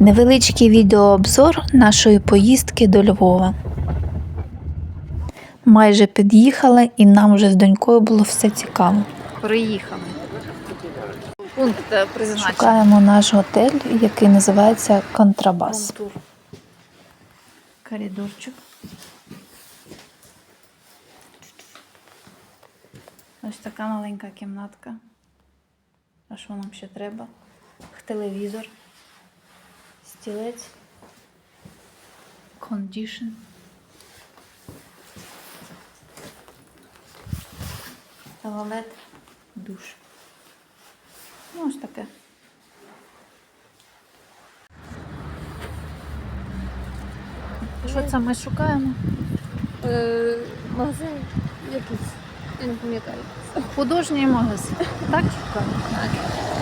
Невеличкий відеообзор нашої поїздки до Львова. Майже під'їхали, і нам вже з донькою було все цікаво. Приїхали. Пункт е, призначення. Шукаємо наш готель, який називається Контрабас. Коридорчик. Ось така маленька кімнатка. А що нам ще треба? Телевізор, стілець, кондішн. Туалет, душ. Ну, ось таке. Що це ми шукаємо? Е, магазин якийсь. Я не пам'ятаю. Художній магазин. Так шукаємо?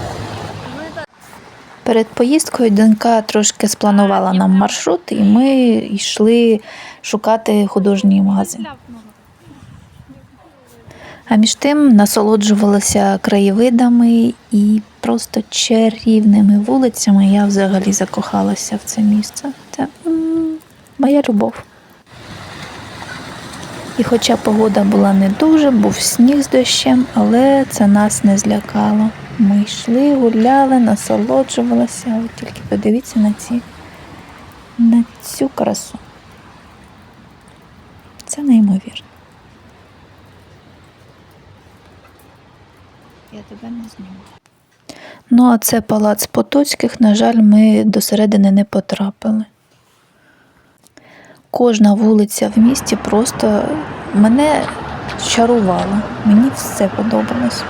Перед поїздкою донька трошки спланувала нам маршрут, і ми йшли шукати художній магазин. А між тим насолоджувалася краєвидами і просто чарівними вулицями. Я взагалі закохалася в це місце. Це моя любов. І хоча погода була не дуже, був сніг з дощем, але це нас не злякало. Ми йшли, гуляли, насолоджувалися. От тільки подивіться на ці на цю красу. Це неймовірно. Я тебе не зніму. Ну, а це палац Потоцьких. На жаль, ми до середини не потрапили. Кожна вулиця в місті просто мене чарувала. Мені все подобалось.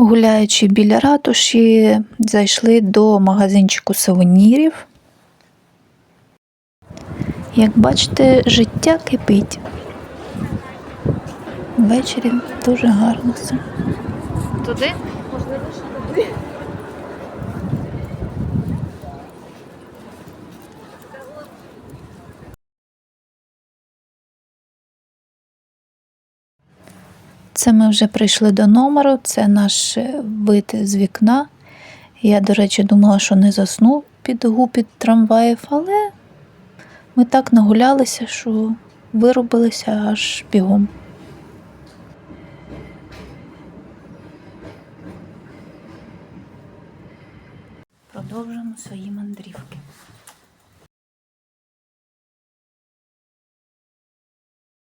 Гуляючи біля ратуші, зайшли до магазинчику сувенірів. Як бачите, життя кипить. Ввечері дуже гарно все. Туди? Це ми вже прийшли до номеру, це наш е, вид з вікна. Я, до речі, думала, що не засну під гупіт трамваїв, але ми так нагулялися, що виробилися аж бігом. Продовжуємо свої мандрівки.